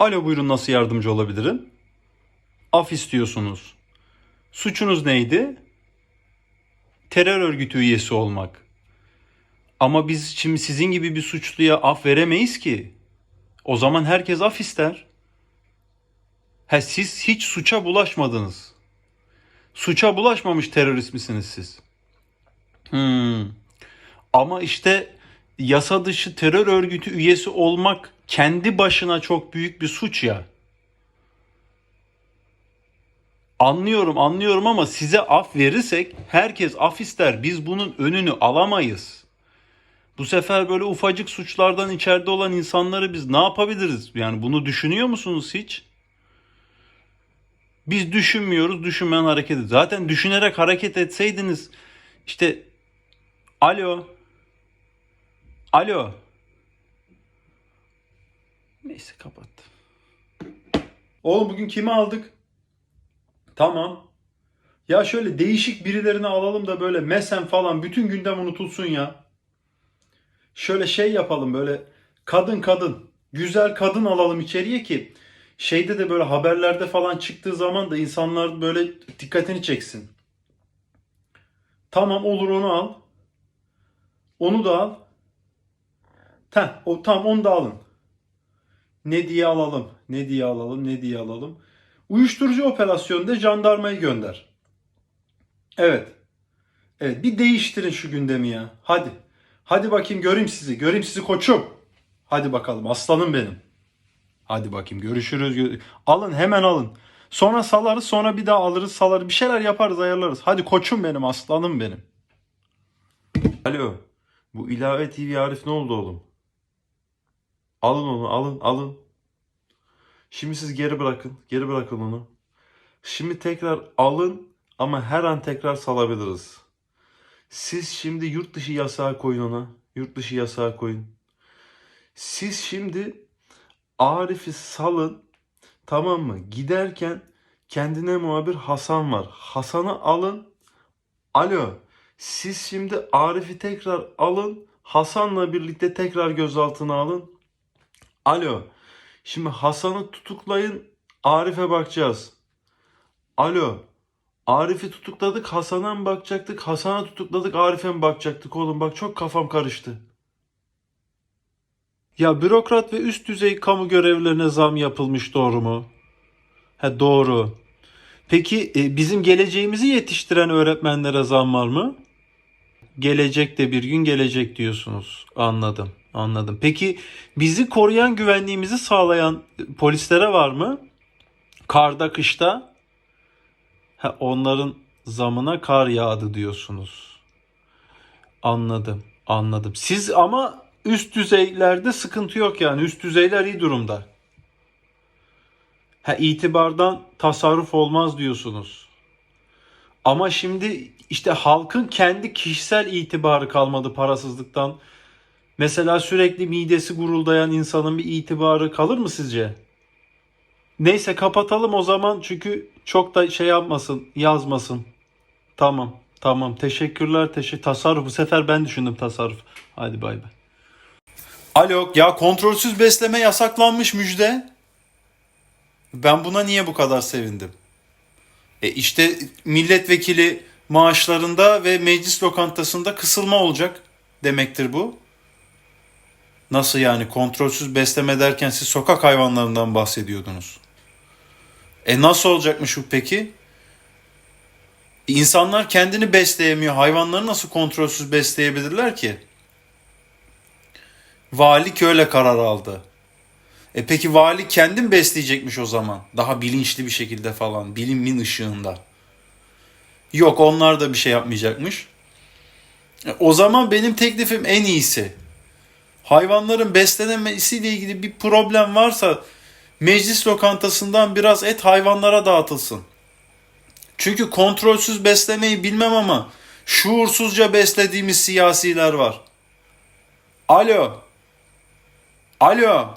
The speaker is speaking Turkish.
Alo buyurun nasıl yardımcı olabilirim? Af istiyorsunuz. Suçunuz neydi? Terör örgütü üyesi olmak. Ama biz şimdi sizin gibi bir suçluya af veremeyiz ki. O zaman herkes af ister. Ha siz hiç suça bulaşmadınız. Suça bulaşmamış terörist misiniz siz? Hmm. Ama işte yasa dışı terör örgütü üyesi olmak kendi başına çok büyük bir suç ya. Anlıyorum, anlıyorum ama size af verirsek herkes af ister. Biz bunun önünü alamayız. Bu sefer böyle ufacık suçlardan içeride olan insanları biz ne yapabiliriz? Yani bunu düşünüyor musunuz hiç? Biz düşünmüyoruz, düşünmeyen hareket ediyor. Zaten düşünerek hareket etseydiniz işte alo alo neyse kapat. Oğlum bugün kimi aldık? Tamam. Ya şöyle değişik birilerini alalım da böyle mesen falan bütün gündem unutulsun ya. Şöyle şey yapalım böyle kadın kadın güzel kadın alalım içeriye ki şeyde de böyle haberlerde falan çıktığı zaman da insanlar böyle dikkatini çeksin. Tamam olur onu al. Onu da al. Heh, o, tamam onu da alın. Ne diye alalım? Ne diye alalım? Ne diye alalım? Uyuşturucu operasyonunda jandarmayı gönder. Evet. Evet bir değiştirin şu gündemi ya. Hadi. Hadi bakayım göreyim sizi. Göreyim sizi koçum. Hadi bakalım aslanım benim. Hadi bakayım görüşürüz. Gö- Alın hemen alın. Sonra salarız sonra bir daha alırız salarız. Bir şeyler yaparız ayarlarız. Hadi koçum benim aslanım benim. Alo. Bu ilave TV Arif ne oldu oğlum? Alın onu alın alın. Şimdi siz geri bırakın. Geri bırakın onu. Şimdi tekrar alın ama her an tekrar salabiliriz. Siz şimdi yurt dışı yasağı koyun ona. Yurt dışı yasağı koyun. Siz şimdi Arif'i salın. Tamam mı? Giderken kendine muhabir Hasan var. Hasan'ı alın. Alo. Siz şimdi Arif'i tekrar alın. Hasan'la birlikte tekrar gözaltına alın. Alo. Şimdi Hasan'ı tutuklayın. Arif'e bakacağız. Alo. Arif'i tutukladık. Hasan'a mı bakacaktık? Hasan'a tutukladık. Arif'e mi bakacaktık oğlum? Bak çok kafam karıştı. Ya bürokrat ve üst düzey kamu görevlilerine zam yapılmış doğru mu? He doğru. Peki e, bizim geleceğimizi yetiştiren öğretmenlere zam var mı? Gelecek de bir gün gelecek diyorsunuz. Anladım. Anladım. Peki bizi koruyan güvenliğimizi sağlayan polislere var mı? Karda kışta? Ha, onların zamına kar yağdı diyorsunuz. Anladım. Anladım. Siz ama üst düzeylerde sıkıntı yok yani. Üst düzeyler iyi durumda. Ha, itibardan tasarruf olmaz diyorsunuz. Ama şimdi işte halkın kendi kişisel itibarı kalmadı parasızlıktan. Mesela sürekli midesi guruldayan insanın bir itibarı kalır mı sizce? Neyse kapatalım o zaman çünkü çok da şey yapmasın, yazmasın. Tamam, tamam. Teşekkürler, teşekkür. Tasarruf bu sefer ben düşündüm tasarruf. Hadi bay bay. Alo, ya kontrolsüz besleme yasaklanmış müjde. Ben buna niye bu kadar sevindim? E işte milletvekili maaşlarında ve meclis lokantasında kısılma olacak demektir bu. Nasıl yani kontrolsüz besleme derken siz sokak hayvanlarından bahsediyordunuz. E nasıl olacakmış bu peki? İnsanlar kendini besleyemiyor. Hayvanları nasıl kontrolsüz besleyebilirler ki? Vali öyle karar aldı. E peki vali kendin besleyecekmiş o zaman. Daha bilinçli bir şekilde falan. Bilimin ışığında. Yok onlar da bir şey yapmayacakmış. E, o zaman benim teklifim en iyisi. Hayvanların beslenemesiyle ilgili bir problem varsa meclis lokantasından biraz et hayvanlara dağıtılsın. Çünkü kontrolsüz beslemeyi bilmem ama şuursuzca beslediğimiz siyasiler var. Alo. Alo.